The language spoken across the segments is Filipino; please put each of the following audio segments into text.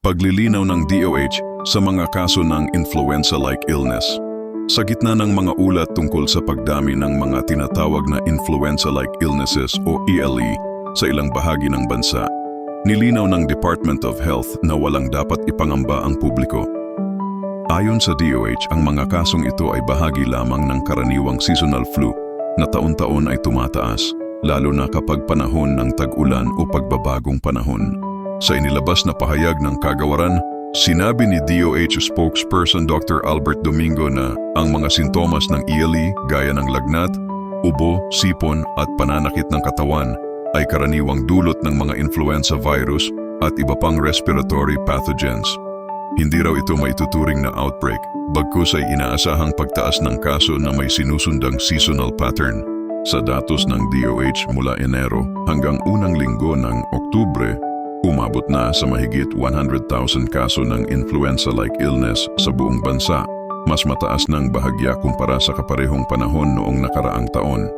Paglilinaw ng DOH sa mga kaso ng influenza-like illness. Sa gitna ng mga ulat tungkol sa pagdami ng mga tinatawag na influenza-like illnesses o ELE sa ilang bahagi ng bansa, nilinaw ng Department of Health na walang dapat ipangamba ang publiko. Ayon sa DOH, ang mga kasong ito ay bahagi lamang ng karaniwang seasonal flu na taon-taon ay tumataas, lalo na kapag panahon ng tag-ulan o pagbabagong panahon. Sa inilabas na pahayag ng kagawaran, sinabi ni DOH spokesperson Dr. Albert Domingo na ang mga sintomas ng ELE gaya ng lagnat, ubo, sipon at pananakit ng katawan ay karaniwang dulot ng mga influenza virus at iba pang respiratory pathogens. Hindi raw ito maituturing na outbreak, bagkus ay inaasahang pagtaas ng kaso na may sinusundang seasonal pattern. Sa datos ng DOH mula Enero hanggang unang linggo ng Oktubre, umabot na sa mahigit 100,000 kaso ng influenza-like illness sa buong bansa, mas mataas ng bahagya kumpara sa kaparehong panahon noong nakaraang taon.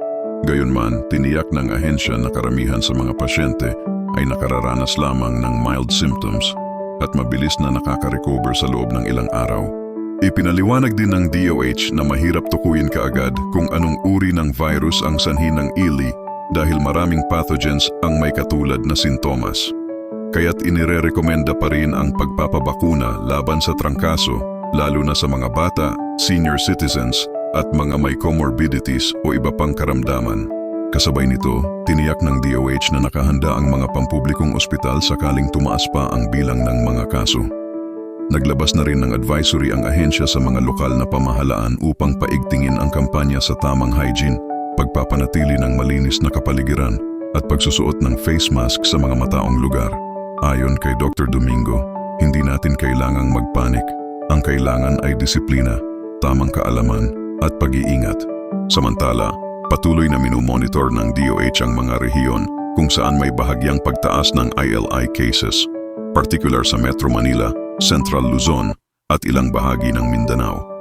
Gayunman, tiniyak ng ahensya na karamihan sa mga pasyente ay nakararanas lamang ng mild symptoms at mabilis na nakaka-recover sa loob ng ilang araw. Ipinaliwanag din ng DOH na mahirap tukuyin kaagad kung anong uri ng virus ang sanhi ng ELE dahil maraming pathogens ang may katulad na sintomas. Kaya't inirerekomenda pa rin ang pagpapabakuna laban sa trangkaso lalo na sa mga bata, senior citizens at mga may comorbidities o iba pang karamdaman. Kasabay nito, tiniyak ng DOH na nakahanda ang mga pampublikong ospital sakaling tumaas pa ang bilang ng mga kaso. Naglabas na rin ng advisory ang ahensya sa mga lokal na pamahalaan upang paigtingin ang kampanya sa tamang hygiene, pagpapanatili ng malinis na kapaligiran at pagsusuot ng face mask sa mga mataong lugar. Ayon kay Dr. Domingo, hindi natin kailangang magpanik. Ang kailangan ay disiplina, tamang kaalaman at pag-iingat. Samantala, patuloy na minumonitor ng DOH ang mga rehiyon kung saan may bahagyang pagtaas ng ILI cases, particular sa Metro Manila, Central Luzon at ilang bahagi ng Mindanao.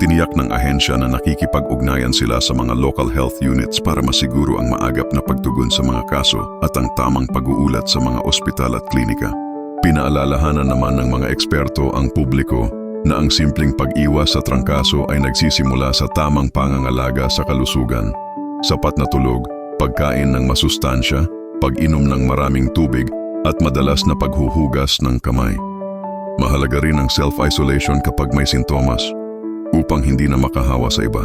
Tiniyak ng ahensya na nakikipag-ugnayan sila sa mga local health units para masiguro ang maagap na pagtugon sa mga kaso at ang tamang pag-uulat sa mga ospital at klinika. Pinaalalahanan naman ng mga eksperto ang publiko na ang simpleng pag-iwas sa trangkaso ay nagsisimula sa tamang pangangalaga sa kalusugan. Sapat na tulog, pagkain ng masustansya, pag-inom ng maraming tubig at madalas na paghuhugas ng kamay. Mahalaga rin ang self-isolation kapag may sintomas upang hindi na makahawa sa iba.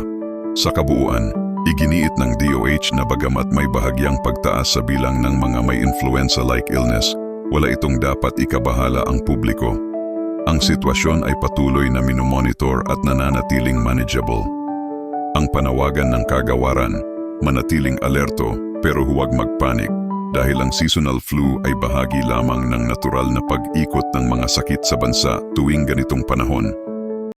Sa kabuuan, iginiit ng DOH na bagamat may bahagyang pagtaas sa bilang ng mga may influenza-like illness, wala itong dapat ikabahala ang publiko. Ang sitwasyon ay patuloy na minomonitor at nananatiling manageable. Ang panawagan ng kagawaran, manatiling alerto pero huwag magpanik dahil ang seasonal flu ay bahagi lamang ng natural na pag-ikot ng mga sakit sa bansa tuwing ganitong panahon.